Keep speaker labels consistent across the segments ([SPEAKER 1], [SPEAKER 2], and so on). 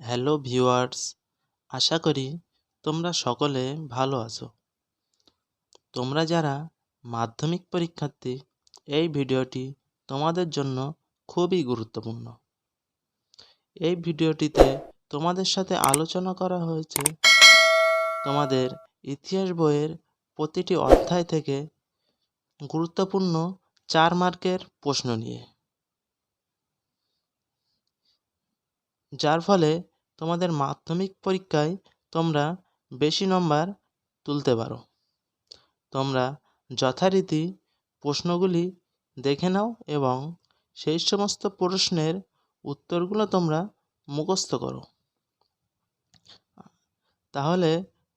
[SPEAKER 1] Hello viewers, আশা করি তোমরা সকলে ভালো আছো। তোমরা যারা মাধ্যমিক পরীক্ষার্থী, এই ভিডিওটি তোমাদের জন্য খুবই গুরুত্বপূর্ণ। এই ভিডিওটিতে তোমাদের সাথে আলোচনা করা হয়েছে তোমাদের ইতিহাস বইয়ের প্রতিটি অধ্যায় থেকে গুরুত্বপূর্ণ চার মার্কের প্রশ্ন নিয়ে। যার ফলে তোমাদের মাধ্যমিক পরীক্ষায় তোমরা বেশি নম্বর তুলতে পারো। তোমরা যথারীতি প্রশ্নগুলি দেখে নাও এবং সেই সমস্ত প্রশ্নের উত্তরগুলো তোমরা মুখস্থ করো। তাহলে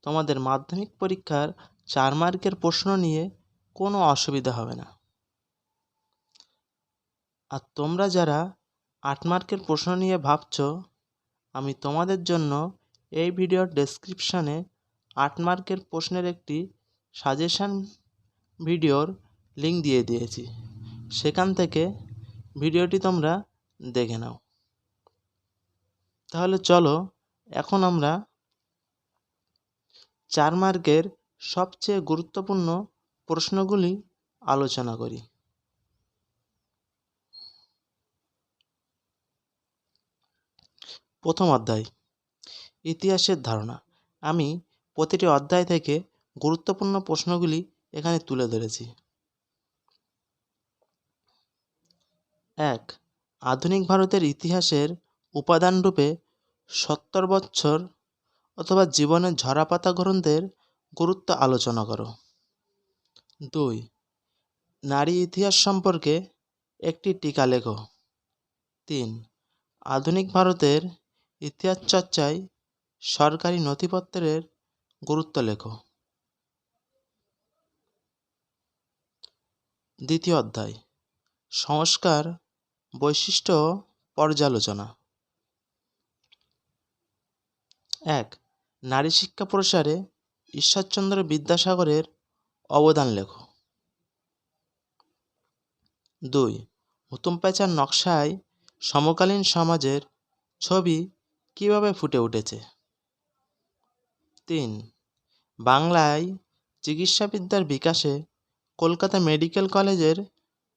[SPEAKER 1] তোমাদের মাধ্যমিক পরীক্ষার চার মার্কের প্রশ্ন নিয়ে কোনো অসুবিধা হবে না। আর তোমরা যারা আট মার্কের প্রশ্ন নিয়ে ভাবছ আমি তোমাদের জন্য এই ভিডিওর ডেসক্রিপশানে আট মার্কের প্রশ্নের একটি সাজেশান ভিডিওর লিঙ্ক দিয়ে দিয়েছি। সেখান থেকে ভিডিওটি তোমরা দেখে নাও। তাহলে চলো এখন আমরা চার মার্কের সবচেয়ে গুরুত্বপূর্ণ প্রশ্নগুলি আলোচনা করি। প্রথম অধ্যায়। ইতিহাসের ধারণা। আমি প্রতিটি অধ্যায় থেকে গুরুত্বপূর্ণ প্রশ্নগুলি এখানে তুলে ধরেছি। এক, আধুনিক ভারতের ইতিহাসের উপাদানরূপে সত্তর বছর অথবা জীবনের ঝরাপাতা গ্রন্থের গুরুত্ব আলোচনা করো। দুই, নারী ইতিহাস সম্পর্কে একটি টিকা লেখো। তিন, আধুনিক ভারতের ইতিহাস চর্চায় সরকারি নথিপত্রের গুরুত্ব লেখো। দ্বিতীয় অধ্যায়, সংস্কার বৈশিষ্ট্য পর্যালোচনা। এক, নারী শিক্ষা প্রসারে ঈশ্বরচন্দ্র বিদ্যাসাগরের অবদান লেখো। দুই হুতুম প্যাঁচার নকশায় সমকালীন সমাজের ছবি কীভাবে ফুটে উঠেছে? তিন, বাংলায় চিকিৎসাবিদ্যার বিকাশে কলকাতা মেডিকেল কলেজের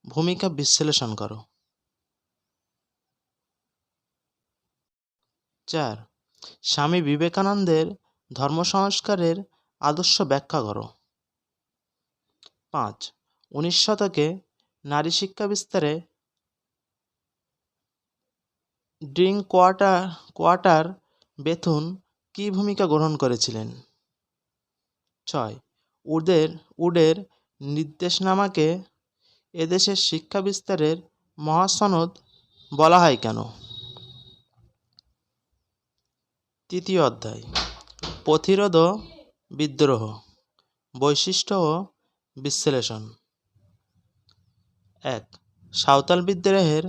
[SPEAKER 1] ভূমিকা বিশ্লেষণ করো। চার, স্বামী বিবেকানন্দের ধর্ম সংস্কারের আদর্শ ব্যাখ্যা করো। পাঁচ, উনিশ শতকে নারী শিক্ষা বিস্তারে কোয়ার্টার বেথুন কী ভূমিকা গ্রহণ করেছিলেন? ছয় উডের উডের নির্দেশনামাকে এদেশের শিক্ষা বিস্তারের মহাসনদ বলা হয় কেন? তৃতীয় অধ্যায়, প্রতিরোধ বিদ্রোহ, বৈশিষ্ট্য ও বিশ্লেষণ। এক, সাঁওতাল বিদ্রোহের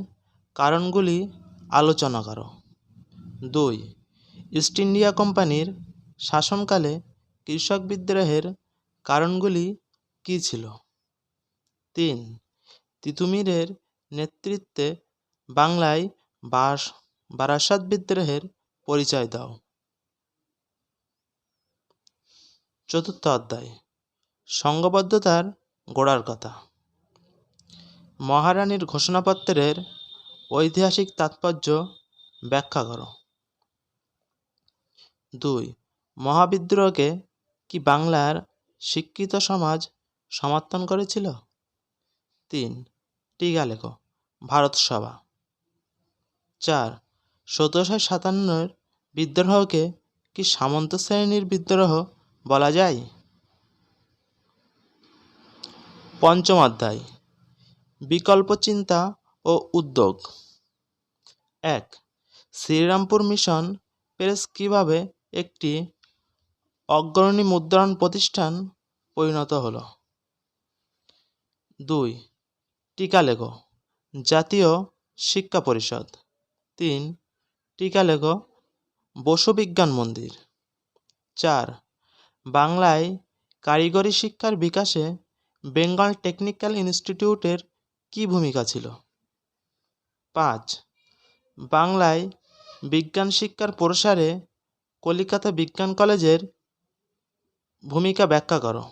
[SPEAKER 1] কারণগুলি আলোচনা করো। দুই, ইস্ট ইন্ডিয়া কোম্পানির শাসনকালে কৃষক বিদ্রোহের কারণগুলি কী ছিল? তিন, তিতুমিরের নেতৃত্বে বাংলায় বাস, বারাসাত বিদ্রোহের পরিচয় দাও। চতুর্থ অধ্যায় সংঘবদ্ধতার গোড়ার কথা। মহারানীর ঘোষণাপত্রের ঐতিহাসিক তাৎপর্য ব্যাখ্যা করো। দুই, মহাবিদ্রোহকে কি বাংলার শিক্ষিত সমাজ সমর্থন করেছিল? তিন, টিকা লেখো, ভারত সভা। চার, সতেরোশো সাতান্নর বিদ্রোহকে কি সামন্ত শ্রেণির বিদ্রোহ বলা যায়? পঞ্চম অধ্যায়, বিকল্প চিন্তা ও উদ্যোগ। এক, শ্রীরামপুর মিশন প্রেস কীভাবে একটি অগ্রণী মুদ্রণ প্রতিষ্ঠান পরিণত হলো? দুই, টিকা লেখো জাতীয় শিক্ষা পরিষদ। তিন, টিকা লেখো বসু বিজ্ঞান মন্দির। চার, বাংলায় কারিগরি শিক্ষার বিকাশে বেঙ্গল টেকনিক্যাল ইনস্টিটিউটের কী ভূমিকা ছিল? পাঁচ। বাংলায় বিজ্ঞান শিক্ষার প্রসারে কলিকাতা বিজ্ঞান কলেজের ভূমিকা ব্যাখ্যা করো।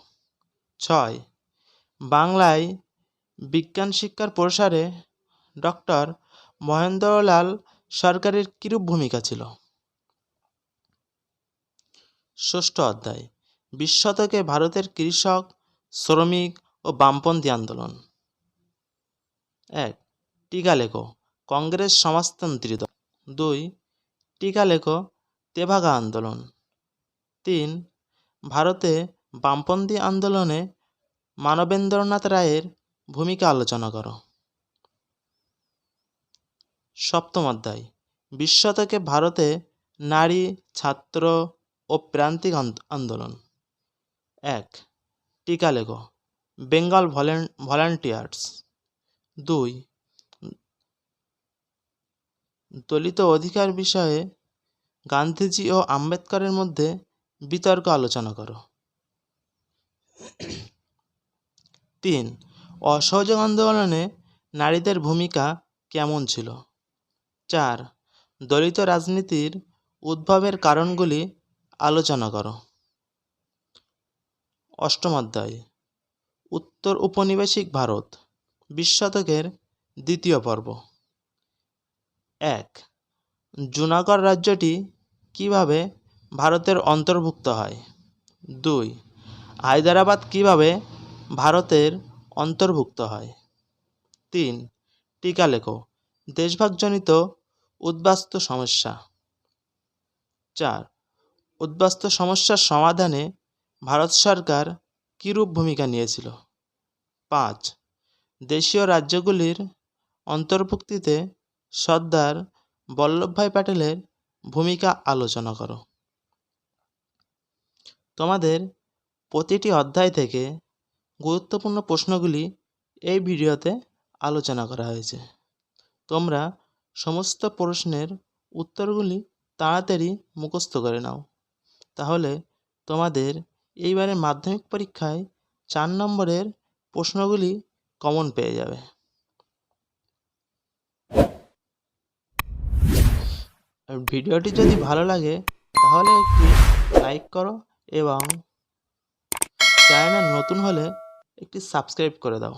[SPEAKER 1] ছয়। বাংলায় বিজ্ঞান শিক্ষার প্রসারে ডক্টর মহেন্দ্রলাল সরকারের কিরূপ ভূমিকা ছিল? ষষ্ঠ অধ্যায়। বিশ শতকে ভারতের কৃষক, শ্রমিক ও বামপন্থী আন্দোলন। এক। টিকা লেখো। কংগ্রেস সমাজতন্ত্রী দল। দুই, টিকা লেখো, তেভাগা আন্দোলন। তিন, ভারতে বামপন্থী আন্দোলনে মানবেন্দ্রনাথ রায়ের ভূমিকা আলোচনা করো। সপ্তম অধ্যায়, বিশ শতকে ভারতে নারী, ছাত্র ও প্রান্তিক আন্দোলন। এক, টিকা লেখো, বেঙ্গল ভলেন্টিয়ার্স। দুই দলিত অধিকার বিষয়ে গান্ধীজি ও আম্বেদকরের মধ্যে বিতর্ক আলোচনা করো। তিন, অসহযোগ আন্দোলনে নারীদের ভূমিকা কেমন ছিল? চার, দলিত রাজনীতির উদ্ভবের কারণগুলি আলোচনা করো। অষ্টম অধ্যায়, উত্তর উপনিবেশিক ভারত, বিশ শতকের দ্বিতীয় পর্ব। এক, জুনাগড় রাজ্যটি কীভাবে ভারতের অন্তর্ভুক্ত হয়? দুই, হায়দ্রাবাদ কীভাবে ভারতের অন্তর্ভুক্ত হয়? তিন টিকা লেখো দেশভাগজনিত উদ্বাস্তু সমস্যা। চার, উদ্বাস্তু সমস্যার সমাধানে ভারত সরকার কীরূপ ভূমিকা নিয়েছিল? পাঁচ, দেশীয় রাজ্যগুলির অন্তর্ভুক্তিতে সর্দার বল্লভভাই প্যাটেলের ভূমিকা আলোচনা করো। তোমাদের প্রতিটি অধ্যায় থেকে গুরুত্বপূর্ণ প্রশ্নগুলি এই ভিডিওতে আলোচনা করা হয়েছে। তোমরা সমস্ত প্রশ্নের উত্তরগুলি তাড়াতাড়ি মুখস্থ করে নাও। তাহলে তোমাদের এইবারের মাধ্যমিক পরীক্ষায় চার নম্বরের প্রশ্নগুলি কমন পেয়ে যাবে। ভিডিওটি যদি ভালো লাগে, তাহলে একটি লাইক করো এবং চ্যানেল নতুন হলে একটি সাবস্ক্রাইব করে দাও।